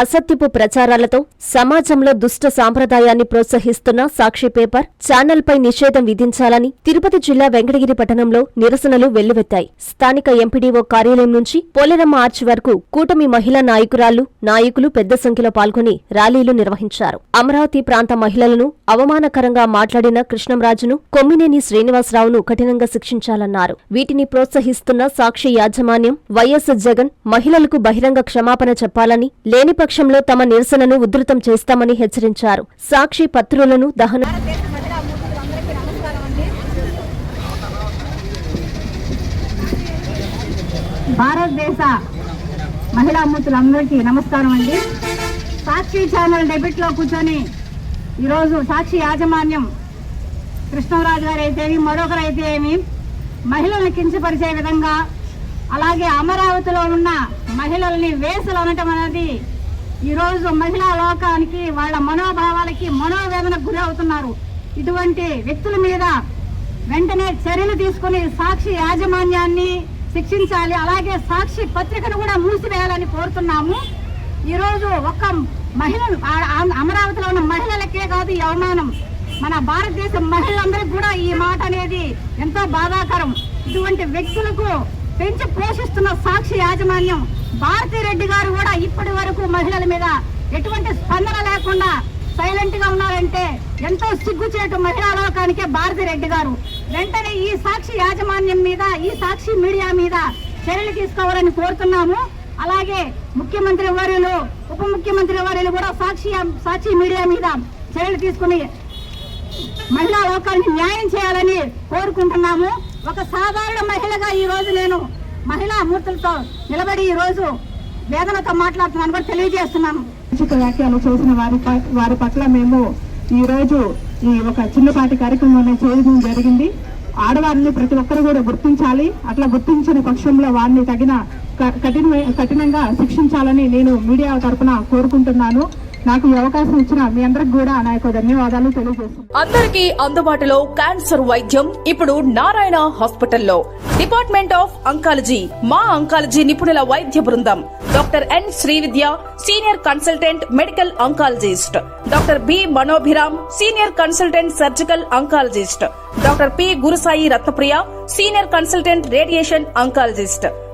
అసత్యపు ప్రచారాలతో సమాజంలో దుష్ట సాంప్రదాయాన్ని ప్రోత్సహిస్తున్న సాక్షి పేపర్ ఛానల్పై నిషేధం విధించాలని తిరుపతి జిల్లా వెంకటగిరి పట్టణంలో నిరసనలు వెల్లువెత్తాయి. స్థానిక ఎంపీడీఓ కార్యాలయం నుంచి పోలేరమ్మ ఆర్చ్ వరకు కూటమి మహిళా నాయకురాళ్ళు నాయకులు పెద్ద సంఖ్యలో పాల్గొని ర్యాలీలు నిర్వహించారు. అమరావతి ప్రాంత మహిళలను అవమానకరంగా మాట్లాడిన కృష్ణంరాజును కొమ్మినేని శ్రీనివాసరావును కఠినంగా శిక్షించాలన్నారు. వీటిని ప్రోత్సహిస్తున్న సాక్షి యాజమాన్యం వైఎస్ జగన్ మహిళలకు బహిరంగ క్షమాపణ చెప్పాలని లేనిపక్ష పక్షంలో తమ నిరసనను ఉధృతం చేస్తామని హెచ్చరించారు. సాక్షి పత్రులను దహన భారతదేశ మహిళా మూర్తులందరికీ నమస్కారం అండి. నమస్కారం అండి సాక్షి ఛానల్ డెబిట్లో కూర్చొని ఈరోజు సాక్షి యాజమాన్యం కృష్ణరాజు గారు అయితే మరొకరు అయితే ఏమి మహిళలను కించపరిచే విధంగా అలాగే అమరావతిలో ఉన్న మహిళల్ని వేసలు అనటం అనేది ఈరోజు మహిళా లోకానికి వాళ్ళ మనోభావాలకి మనోవేదనకు గురి అవుతున్నారు ఇటువంటి వ్యక్తుల మీద వెంటనే చర్యలు తీసుకుని సాక్షి యాజమాన్యాన్ని శిక్షించాలి అలాగే సాక్షి పత్రికను కూడా మూసివేయాలని కోరుతున్నాము. ఈరోజు ఒక్క మహిళలు అమరావతిలో ఉన్న మహిళలకే కాదు ఈ అవమానం. మన భారతదేశ మహిళలందరికీ కూడా ఈ మాట అనేది ఎంతో బాధాకరం. ఇటువంటి వ్యక్తులకు పెంచి పోషిస్తున్న సాక్షి యాజమాన్యం భారతీ రెడ్డి గారు కూడా ఇప్పటి వరకు మహిళల మీద ఎటువంటి స్పందన లేకుండా సైలెంట్గా ఉన్నారంటే ఎంతో సిగ్గుచేటు మహిళా లోకానికే భారతి రెడ్డి గారు. వెంటనే ఈ సాక్షి యాజమాన్యం మీద ఈ సాక్షి మీడియా మీద చర్యలు తీసుకోవాలని కోరుతున్నాము. అలాగే ముఖ్యమంత్రి వర్యులు ఉప ముఖ్యమంత్రి వర్యులు కూడా సాక్షి సాక్షి మీడియా మీద చర్యలు తీసుకుని మహిళా లోకాన్ని న్యాయం చేయాలని కోరుకుంటున్నాము. ఒక సాధారణ మహిళగా ఈ రోజు నేను మహిళా మూర్తులతో నిలబడి ఈ రోజు వేదనతో మాట్లాడుతున్నాను కూడా తెలియజేస్తున్నాను. ఉచిత వ్యాఖ్యలు చేసిన వారి వారి పట్ల మేము ఈ రోజు ఈ ఒక చిన్నపాటి కార్యక్రమం చేయడం జరిగింది. ఆడవారిని ప్రతి ఒక్కరు కూడా గుర్తించాలి. అట్లా గుర్తించిన పక్షంలో వారిని తగిన క- కఠిన కఠినంగా శిక్షించాలని నేను మీడియా తరఫున కోరుకుంటున్నాను. నాకు ఈ అవకాశం ఇచ్చిన మీ అందరికి కూడా నా యొక్క ధన్యవాదాలు తెలియజేస్తున్నాను. అందరికీ అందుబాటులో క్యాన్సర్ వైద్యం ఇప్పుడు నారాయణ హాస్పిటల్లో. డిపార్ట్మెంట్ ఆఫ్ అంకాలజీ మా అంకాలజీ నిపుణుల వైద్య బృందం. Doctor N Srividya senior consultant medical oncologist. Doctor B Manobhiram senior consultant surgical oncologist. Doctor P Gurusai Ratnapriya senior consultant radiation oncologist.